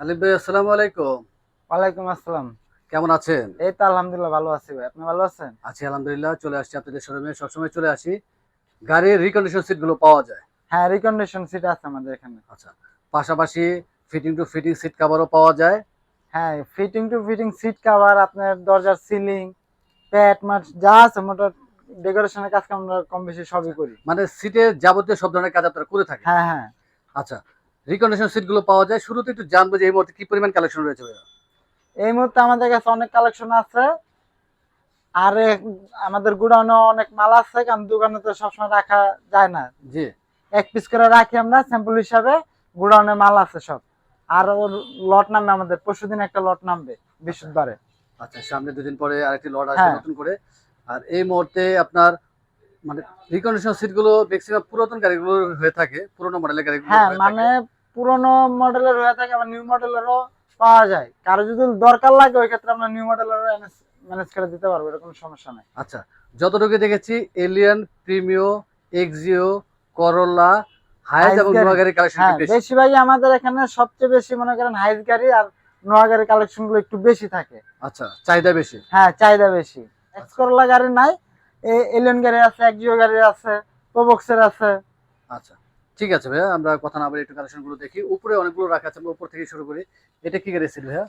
আলিফ ভাই আসসালামু আলাইকুম। ওয়ালাইকুম আসসালাম। কেমন আছেন? এই তো আলহামদুলিল্লাহ ভালো আছি ভাই। আপনি ভালো আছেন? আছি আলহামদুলিল্লাহ চলে আসছি আপনাদের শোরুমে। সবসময় চলে আসি গাড়ির রিকন্ডিশন সিটগুলো পাওয়া যায়। হ্যাঁ রিকন্ডিশন সিট আছে আমাদের এখানে। আচ্ছা পাশাপাশি ফিটিং টু ফিটিং সিট কাভারও পাওয়া যায়। হ্যাঁ fitting to fitting seat cover আপনার দরজার সিলিং প্যাট মাট যা আছে মোটর ডেকোরেশনের কাজ আমরা কম বেশি সবই করি। মানে সিটের যাবতীয় সব ধরনের কাজ আপনারা করে থাকেন। হ্যাঁ হ্যাঁ। আচ্ছা রিকন্ডিশন সিটগুলো পাওয়া যায়। শুরুতে একটু জানব যে এই মুহূর্তে কি পরিমাণ কালেকশন রয়েছে এই মুহূর্তে আমাদের কাছে অনেক কালেকশন আছে। আর আমাদের গুডাউনে অনেক মাল আছে কারণ দোকানে তো সবসময় রাখা যায় না। জি। এক পিস করে রাখি আমরা স্যাম্পল হিসাবে গুডাউনে মাল আছে সব। আর ওর লট নামবে আমাদের পরশুদিন একটা লট নামবে বৃহস্পতিবারে। আচ্ছা সামনে দুদিন পরে আরেকটি লট আসবে হ্যাঁ। নতুন করে। আর এই মুহূর্তে আপনার মানে রিকন্ডিশন সিটগুলো ম্যাক্সিমাম পুরাতন গাড়িগুলো হয়ে থাকে পুরোনো মডেলের গাড়িগুলো হ্যাঁ মানে। পুরোনো মডেলের হয়ে থাকে আবার নিউ মডেলেরও পাওয়া যায়। কারও যদি দরকার লাগে ওই ক্ষেত্রে আমরা নিউ মডেলেরও ম্যানেজ করে দিতে পারব এরকম সমস্যা নেই। আচ্ছা যতটুকু দেখেছি Allion Premio Axio Corolla Hiace এবং গাড়ি। কালেকশন বেশি। বেশিরভাগই আমাদের এখানে সবচেয়ে বেশি মনে করেন গাড়ি আর কালেকশনগুলো একটু বেশি থাকে। আচ্ছা চাহিদা বেশি। হ্যাঁ চাহিদা বেশি। এক্স করলা গাড়ি নাই এলিয়ন গাড়ি আছে গাড়ি আছে প্রবক্সের আছে। আচ্ছা। ঠিক আছে ভাইয়া আমরা কথা না বলে একটু কালেকশনগুলো দেখি। উপরে অনেকগুলো রাখা আছে আমরা উপর থেকে শুরু করি। এটা কি ছিল ভাইয়া?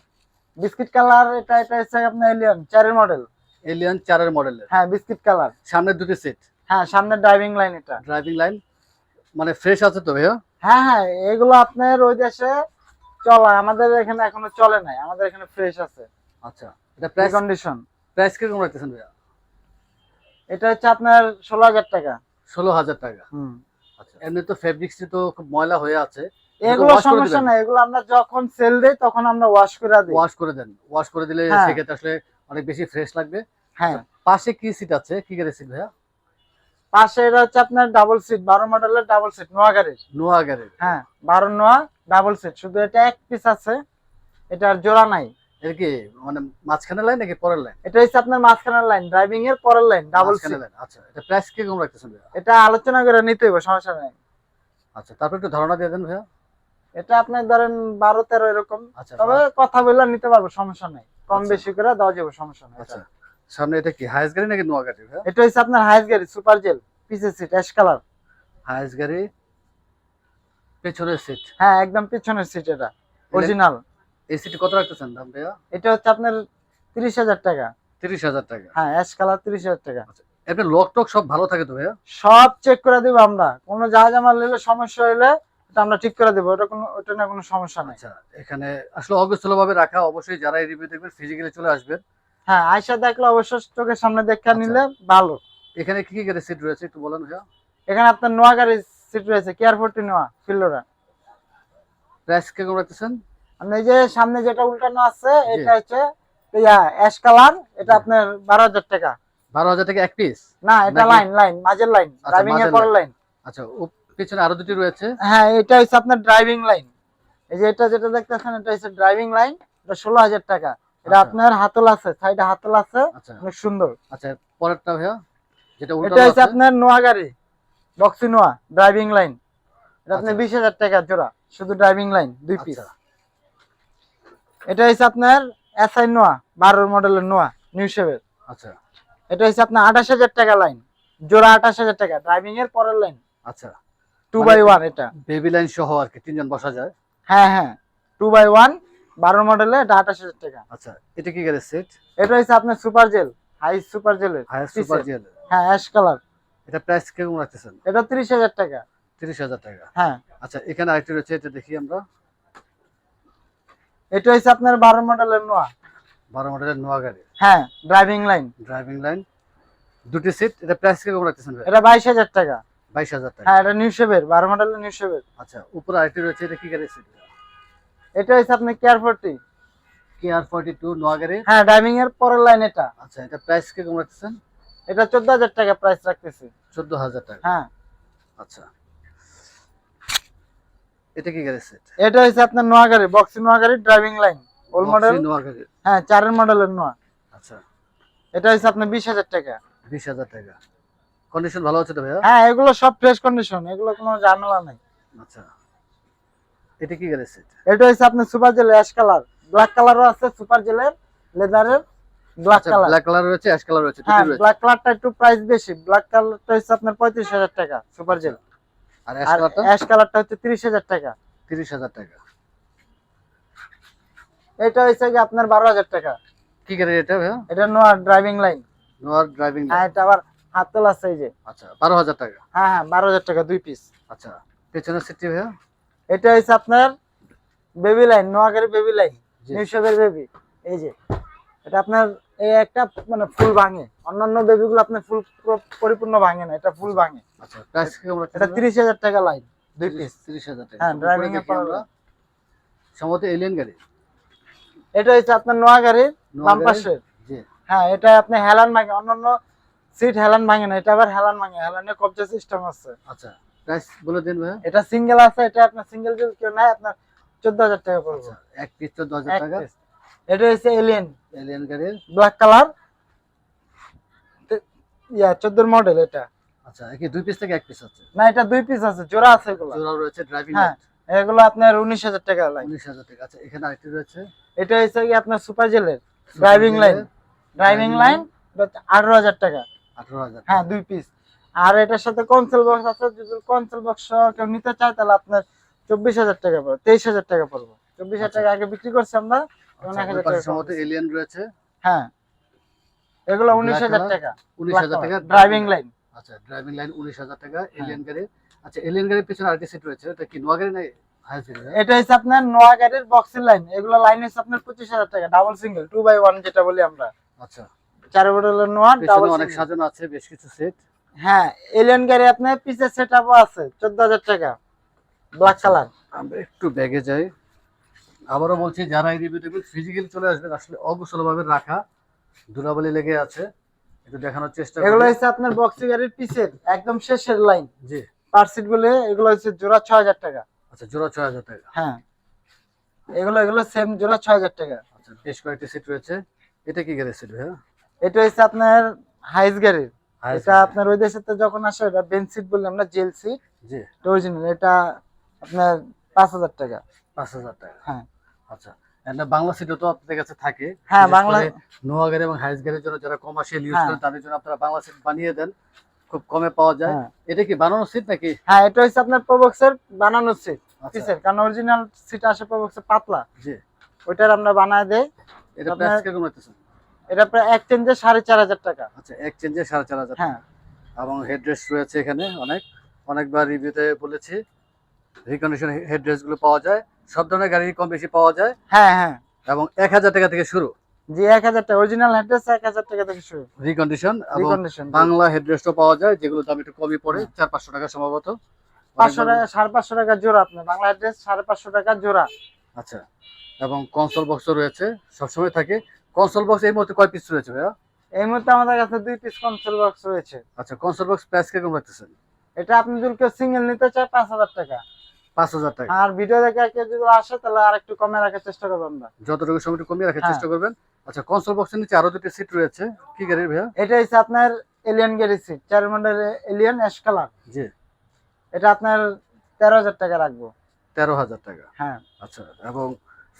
বিস্কিট কালার এটা এটা হচ্ছে আপনার এলিয়ন চারের মডেল এলিয়ান চারের মডেলের হ্যাঁ বিস্কিট কালার। সামনে দুটো সিট হ্যাঁ সামনে ড্রাইভিং লাইন এটা। ড্রাইভিং লাইন মানে ফ্রেশ আছে তো ভাইয়া? হ্যাঁ হ্যাঁ এগুলো আপনার ওই দেশে চলা আমাদের এখানে এখনও চলে নাই আমাদের এখানে ফ্রেশ আছে। আচ্ছা এটা প্রাইস কন্ডিশন প্রাইস কীরকম রাখতেছেন ভাইয়া? এটা হচ্ছে আপনার ষোলো হাজার টাকা। ষোলো হাজার টাকা। হুম। এমনি তো ফেব্রিক্স তো খুব ময়লা হয়ে আছে। এগুলো সমস্যা? নাই এগুলো আমরা যখন সেল দেই তখন আমরা ওয়াশ করে দিই। ওয়াশ করে দেন। ওয়াশ করে দিলে হ্যাঁ। সেক্ষেত্রে আসলে অনেক বেশি ফ্রেশ লাগবে। হ্যাঁ। পাশে কি সিট আছে? কি গাড়ি সিট ভাইয়া? পাশে এটা হচ্ছে আপনার ডাবল সিট বারো মডেলের ডাবল সিট নোয়া গাড়ির নোয়া গাড়ির হ্যাঁ বারো নোয়া ডাবল সিট শুধু এটা এক পিস আছে এটার জোড়া নাই। এর কি মানে মাঝখানে লাইন নাকি পরের লাইন এটা হচ্ছে আপনার মাঝখানের লাইন ড্রাইভিং এর পরের লাইন ডাবল লাইন আচ্ছা এটা প্রাইস কীরকম রাখতেছেন এটা আলোচনা করে নিতে হবে সমস্যা নাই। আচ্ছা তারপর একটু ধারণা দিয়ে দেন ভাইয়া। এটা আপনার ধরেন বারো তেরো এরকম। আচ্ছা তবে কথা বললে নিতে পারব সমস্যা নাই। কম আচ্ছা। বেশি করে দেওয়া যাবে সমস্যা নাই। আচ্ছা সামনে এটা কি হাইস গাড়ি নাকি নোয়া গাড়ি এটা হচ্ছে আপনার হাইস গাড়ি সুপার জেল পিসের সিট অ্যাশ কালার হাইস গাড়ি পেছনের সিট হ্যাঁ একদম পিছনের সিট এটা অরিজিনাল এই সিট কত রাখতেছেন দাম ভাইয়া? এটা হচ্ছে আপনার তিরিশ হাজার টাকা। তিরিশ হাজার টাকা। হ্যাঁ অ্যাশ কালার তিরিশ হাজার টাকা। এমনি লক টক সব ভালো থাকে তো ভাইয়া? সব চেক করে দিব আমরা। কোনো জাহাজ আমার নিলে সমস্যা এটা আমরা ঠিক করে দেবো। ওটা কোনো ওটা না কোনো সমস্যা নাই। আচ্ছা এখানে আসলে অগোছল রাখা অবশ্যই যারা এই রিভিউ দেখবেন ফিজিক্যালি চলে আসবেন। হ্যাঁ আয়সা দেখলে অবশ্য চোখের সামনে দেখে আচ্ছা। নিলে ভালো। এখানে কি কি গাড়ি সিট রয়েছে একটু বলেন ভাইয়া? এখানে আপনার নোয়া গাড়ির সিট রয়েছে কেয়ার ফোরটি নোয়া ফিল্ডোরা প্রাইস কীরকম রাখতেছেন? আপনি যে সামনে যেটা উল্টানো আছে এটা হচ্ছে ইয়া অ্যাশ কালার এটা আপনার বারো হাজার টাকা। বারো হাজার টাকা এক পিস না এটা লাইন লাইন মাঝের লাইন আচ্ছা, ড্রাইভিং এর লাইন আচ্ছা ও- পেছনে আরও দুটি রয়েছে? হ্যাঁ এটা হচ্ছে আপনার ড্রাইভিং লাইন এই যে এটা যেটা দেখতেছেন এটা হচ্ছে ড্রাইভিং লাইন এটা ষোলো হাজার টাকা। এটা আচ্ছা। আপনার হাতল আছে সাইডে হাতল আছে আচ্ছা। অনেক সুন্দর। আচ্ছা পরেরটা ভাইয়া যেটা এটা হচ্ছে আপনার নোয়া গাড়ি বক্সি নোয়া ড্রাইভিং লাইন এটা আপনার আচ্ছা। বিশ হাজার টাকা জোড়া শুধু ড্রাইভিং লাইন দুই পিস আচ্ছা এটা হচ্ছে আপনার এসআই নোয়া বারোর মডেলের নোয়া নিউ শেভের আচ্ছা। এটা হচ্ছে আপনার আঠাশ হাজার টাকা লাইন জোড়া আঠাশ হাজার টাকা ড্রাইভিং এর পরের লাইন আচ্ছা। টু বাই ওয়ান এটা। বেবি লাইন সহ আর কি তিনজন বসা যায়? হ্যাঁ হ্যাঁ। টু বাই ওয়ান বারো মডেলে এটা আঠাশ হাজার টাকা। আচ্ছা এটা কি গাড়ি সেট এটা হচ্ছে আপনার সুপার জেল হাই সুপার জেলের হায়ার Piece সুপার জেল হ্যাঁ অ্যাশ কালার এটা প্রাইস কীরকম রাখতেছেন? এটা তিরিশ হাজার টাকা। তিরিশ হাজার টাকা। হ্যাঁ। আচ্ছা এখানে আরেকটি রয়েছে এটা দেখি আমরা। এটা হচ্ছে আপনার বারো মডেলের নোয়া। বারো মডেলের নোয়া গাড়ি। হ্যাঁ ড্রাইভিং লাইন ড্রাইভিং লাইন দুটি সিট এটা প্রাইস কীরকম রাখতেছেন ভাই? এটা বাইশ হাজার টাকা। বাইশ হাজার টাকা। হ্যাঁ এটা নিউ শেভের বারো মডেলের নিউ শেভের আচ্ছা উপরে আরেকটি রয়েছে এটা কি গাড়ি সিট এটা হচ্ছে আপনার KR forty KR forty two Noah গাড়ি? হ্যাঁ ড্রাইভিং এর পরের লাইন এটা। আচ্ছা এটা প্রাইস কীরকম রাখতেছেন? এটা চোদ্দ হাজার টাকা প্রাইস রাখতেছি। চোদ্দ হাজার টাকা। হ্যাঁ। আচ্ছা। এটা কি গাড়ি সেট এটা হচ্ছে আপনার নোয়া গাড়ি বক্সি নোয়া গাড়ি driving line old model Noah গাড়ি। হ্যাঁ চারের মডেলের নোয়া। আচ্ছা। এটা হচ্ছে আপনার বিশ হাজার টাকা। বিশ হাজার টাকা। কন্ডিশন ভালো আছে তো ভাইয়া? হ্যাঁ এগুলো সব ফ্রেশ কন্ডিশন এগুলো কোনো নাই। আচ্ছা। এটা কি গাড়ির সিট এটা হচ্ছে আপনার super gel ash colour black কালারও আছে সুপার জেলের লেদারের ব্ল্যাক কালার ব্ল্যাক কালার রয়েছে অ্যাশ কালার রয়েছে হ্যাঁ ব্ল্যাক কালারটা একটু প্রাইস বেশি। ব্ল্যাক কালারটা হচ্ছে আপনার পঁয়ত্রিশ হাজার টাকা সুপার জেল। আর অ্যাশ কালারটা হচ্ছে তিরিশ হাজার টাকা। তিরিশ হাজার টাকা। এটা হচ্ছে কি আপনার বারো হাজার টাকা। কি গাড়ি এটা ভাইয়া? এটা Noah driving line Noah driving হ্যাঁ এটা আবার হাত তোলা আছে এই যে আচ্ছা বারো হাজার টাকা। হ্যাঁ হ্যাঁ বারো হাজার টাকা দুই পিস আচ্ছা পেছনের সিটটি ভাইয়া? এটা হচ্ছে আপনার বেবি লাইন নোয়াগাড়ি বেবি লাইন জি। বেবি এই যে এটা আপনার এই একটা মানে ফুল ভাঙে। অন্যান্য বেবিগুলো আপনার ফুল পরিপূর্ণ ভাঙে না এটা ফুল ভাঙে। আচ্ছা প্রাইস এটা তিরিশ হাজার টাকা লাইন দুই পিস তিরিশ হাজার টাকা। হ্যাঁ, উপরে এ পাওয়া সম্ভবত এলিয়ান গাড়ি? এটা হচ্ছে আপনার নোয়াগাড়ির নোয়া বাম পাশে। হ্যাঁ এটা আপনি হেলান ভাঙে অন্যান্য সিট হেলান ভাঙে না এটা আবার হেলান ভাঙে কবজা সিস্টেম আছে। আচ্ছা প্রাইস বলে দিন ভাইয়া। এটা সিঙ্গেল আছে এটা আপনার সিঙ্গেল যদি কেউ নাই আপনার চোদ্দ হাজার টাকা পড়বে। আচ্ছা এক পিস চোদ্দ হাজার টাকা। এটা হচ্ছে এলিয়েন এলিয়ান গাড়ির? ব্ল্যাক কালার ইয়া চোদ্দোর মডেল এটা। আচ্ছা কি দুই পিস থেকে এক পিস আছে? না এটা দুই পিস আছে জোড়া আছে এগুলো। জোড়াও রয়েছে ড্রাইভিং হ্যাঁ এগুলো আপনার উনিশ হাজার টাকা লাইন উনিশ হাজার টাকা। আচ্ছা এখানে আরেকটি রয়েছে? এটা হচ্ছে কি আপনার সুপার জেলের ড্রাইভিং লাইন ড্রাইভিং লাইন আঠারো হাজার টাকা। আঠারো হাজার হ্যাঁ দুই পিস আর এটার সাথে কনসেল বক্স আছে যদি কনসেল বক্স কেউ নিতে চায় তাহলে আপনার চব্বিশ হাজার টাকা পড়বে তেইশ হাজার টাকা পড়বে। চব্বিশ হাজার টাকা আগে বিক্রি করছি আমরা। এখন এক হাজার টাকা আচ্ছা, সম্ভবত কম। এলিয়ান রয়েছে? হ্যাঁ। এগুলো উনিশ হাজার টাকা। উনিশ হাজার টাকা। ড্রাইভিং লাইন আচ্ছা ড্রাইভিং লাইন উনিশ হাজার টাকা। এলিয়ান গাড়ি। আচ্ছা এলিয়ান গাড়ির পিছনে আরেকটি সিট রয়েছে। এটা কি নোয়া গাড়ি নাই এটা হচ্ছে আপনার নোয়া গাড়ির বক্সের লাইন এগুলো লাইন হচ্ছে আপনার পঁচিশ হাজার টাকা double single two by one যেটা বলি আমরা। আচ্ছা। চার মডেলের নোয়া ডাবল অনেক সাজানো আছে বেশ কিছু সেট হ্যাঁ এলিয়ন গাড়ি আপনার পিসে সেট আছে চোদ্দ হাজার টাকা। ব্ল্যাক কালার আমরা একটু ব্যাগে যাই। আবারও বলছি যারা এই রিভিউ দেখবেন ফিজিক্যালি চলে আসবেন আসলে অগোছলভাবে রাখা ধুলাবালি লেগে আছে। একটু দেখানোর চেষ্টা এগুলো হচ্ছে আপনার বক্সি গাড়ির পিসের একদম শেষের লাইন জি। পার সিটগুলো এগুলো হচ্ছে জোড়া ছয় হাজার টাকা। আচ্ছা জোড়া ছয় হাজার টাকা। হ্যাঁ। এগুলো এগুলো সেম জোড়া ছয় হাজার টাকা। আচ্ছা বেশ কয়েকটি সিট রয়েছে। এটা কি গাড়ির সিট ভাইয়া? এটা হচ্ছে আপনার হাইস গাড়ির। এটা আপনার ওই দেশের তো যখন আসে এটা বেঞ্চ সিট বললে আমরা জেল সিট জি। অরিজিনাল এটা আপনার পাঁচ হাজার টাকা। পাঁচ হাজার টাকা। হ্যাঁ। আচ্ছা বাংলা সিটও তো আপনাদের কাছে থাকে। হ্যাঁ, বাংলা- করে এবং হাইস জন্য যারা কমার্শিয়াল ইউজ হ্যাঁ। করেন তাদের জন্য আপনারা বাংলা সিট বানিয়ে দেন। খুব কমে পাওয়া যায়। হ্যাঁ। এটা কি বানানো সিট নাকি? হ্যাঁ এটা হচ্ছে আপনার প্রবক্সের বানানোর সিট আচ্ছা। পিসের কারণ অরিজিনাল সিট আসে প্রবক্সের পাতলা। জি। ওইটার আমরা বানায় দেই। এটা প্রাইস এটা প্রায় এক চেঞ্জে সাড়ে চার হাজার টাকা। আচ্ছা এক্সচেঞ্জে সাড়ে চার হাজার হ্যাঁ। এবং হেডরেস্ট রয়েছে এখানে অনেক। অনেকবার রিভিউতে বলেছি। রিকন্ডিশন হেডরেস্টগুলো পাওয়া যায় সব ধরনের গাড়ি কম বেশি পাওয়া যায়। হ্যাঁ হ্যাঁ। এবং এক হাজার টাকা থেকে শুরু। জি এক হাজার টাকা অরিজিনাল অ্যাড্রেস এক হাজার টাকা থেকে শুরু। রিকন্ডিশন রিকন্ডিশন বাংলা হেডরেস্টও পাওয়া যায় যেগুলো দাম একটু কমই পড়ে চার পাঁচশো টাকা সম্ভবত। পাঁচশো টাকা সাড়ে পাঁচশো টাকা জোড়া আপনার বাংলা অ্যাড্রেস সাড়ে পাঁচশো টাকা জোড়া। আচ্ছা এবং কনসোল বক্সও রয়েছে সবসময় থাকে। কনসোল বক্স এই মুহূর্তে কয় পিস রয়েছে ভাইয়া? এই মুহূর্তে আমাদের কাছে দুই পিস কনসোল বক্স রয়েছে। আচ্ছা কনসোল বক্স প্রাইস কীরকম রাখতেছেন? এটা আপনি যদি কেউ সিঙ্গেল নিতে চায় পাঁচ হাজার টাকা। পাঁচ হাজার টাকা। আর ভিডিও দেখে কেউ যদি আসে তাহলে আর একটু কমে রাখার চেষ্টা করব আমরা। যতটুকু সময় কমিয়ে রাখার হ্যাঁ। চেষ্টা করবেন। আচ্ছা কনসোল বক্সের নিচে আরও দুটি সিট রয়েছে। কি গাড়ির ভাইয়া? এটা হচ্ছে আপনার এলিয়ান গাড়ি সিট চার মডেল এলিয়ান অ্যাশ কালার জি। এটা আপনার তেরো হাজার টাকা রাখব। তেরো হাজার টাকা। হ্যাঁ। আচ্ছা এবং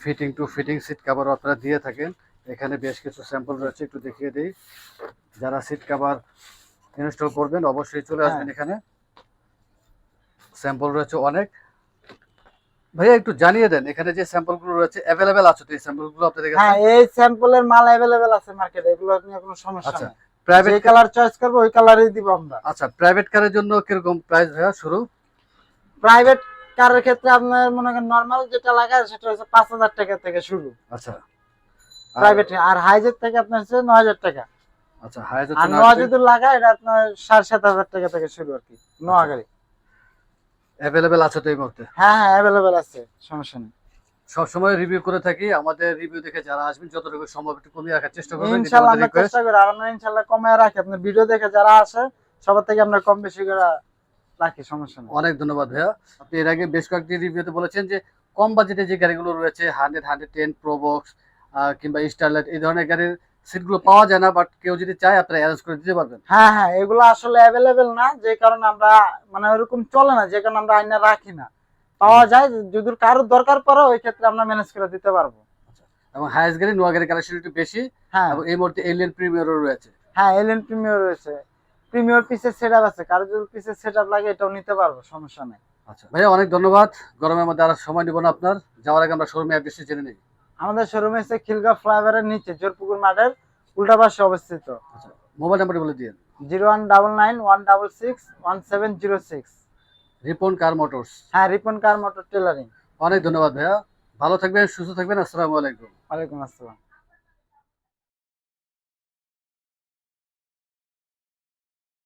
ফিটিং টু ফিটিং সিট আপনারা দিয়ে থাকেন। এখানে বেশ কিছু স্যাম্পল রয়েছে একটু দেখিয়ে দিই। যারা সিট কভার ইনস্টল করবেন অবশ্যই চলে আসবেন হ্যাঁ। এখানে। স্যাম্পল রয়েছে অনেক। ভাইয়া একটু জানিয়ে দেন এখানে যে স্যাম্পলগুলো রয়েছে অ্যাভেলেবেল আছে তো এই স্যাম্পলগুলো আপনাদের কাছে? হ্যাঁ এই স্যাম্পলের মাল অ্যাভেলেবেল আছে মার্কেটে এগুলো নিয়ে কোনো সমস্যা আচ্ছা প্রাইভেট কালার চয়েস করব ওই কালারই দিব আমরা। আচ্ছা প্রাইভেট কারের জন্য কীরকম প্রাইস ভাইয়া শুরু? প্রাইভেট কারের ক্ষেত্রে আপনার মনে করেন নরমাল যেটা লাগায় সেটা হচ্ছে পাঁচ হাজার টাকা থেকে শুরু। আচ্ছা। প্রাইভেট আর হাইজের থেকে আপনার হচ্ছে নয় হাজার টাকা। আচ্ছা হাই আর নোয়া যদি লাগায় এটা আপনার সাড়ে সাত হাজার টাকা থেকে শুরু আর কি আচ্ছা। গাড়ি অ্যাভেলেবেল আছে তো এই মুহূর্তে? হ্যাঁ হ্যাঁ অ্যাভেলেবেল আছে সমস্যা নেই। সবসময় রিভিউ করে থাকি আমাদের রিভিউ দেখে যারা আসবেন যতটুকু সম্ভব একটু কমিয়ে রাখার চেষ্টা করবেন আমাদের আমরা চেষ্টা করি আর আমরা ইনশাল্লাহ কমায় রাখি। আপনার ভিডিও দেখে যারা আসে সবার থেকে আমরা কম বেশি করে রাখি সমস্যা নেই। অনেক ধন্যবাদ ভাইয়া। আপনি এর আগে বেশ কয়েকটি রিভিউতে বলেছেন যে কম বাজেটে যে গাড়িগুলো রয়েছে হান্ড্রেড হান্ড্রেড টেন প্রোবক্স কিংবা স্টারলাইট এই ধরনের গাড়ির সিটগুলো পাওয়া যায় না বাট কেউ যদি চায় আপনারা অ্যারেঞ্জ করে দিতে পারবেন। হ্যাঁ হ্যাঁ এগুলো আসলে অ্যাভেলেবেল না যে কারণে আমরা মানে ওরকম চলে না যে কারণে আমরা আইনা রাখি না। পাওয়া যায় যদি কারোর দরকার পড়ে ওই ক্ষেত্রে আমরা ম্যানেজ করে দিতে পারব। এবং হাইস্ট গাড়ি নোয়া কালেকশন একটু বেশি হ্যাঁ। এবং এই মুহূর্তে এলিয়ান প্রিমিয়ারও রয়েছে। হ্যাঁ এলিয়েন প্রিমিয়ার রয়েছে। প্রিমিয়ার পিসের সেট আছে কারও যদি পিসের সেট লাগে এটাও নিতে পারব সমস্যা নেই। আচ্ছা ভাইয়া অনেক ধন্যবাদ। গরমের মধ্যে আর সময় নিব না আপনার। যাওয়ার আগে আমরা শোরুমে অ্যাড্রেসটি জেনে নিই। আমাদের শোরুম এসে খিলগা ফ্লাইওভারের নিচে জোরপুকুর মাঠের উল্টা পাশে অবস্থিত মোবাইল নাম্বারটি বলে দিন zero one double nine one double six one seven zero six. Ripon car motors? হ্যাঁ রিপন কার মোটর টেলারিং। অনেক ধন্যবাদ ভাইয়া। ভালো থাকবেন সুস্থ থাকবেন আসসালামু আলাইকুম। ওয়ালাইকুম আসসালাম।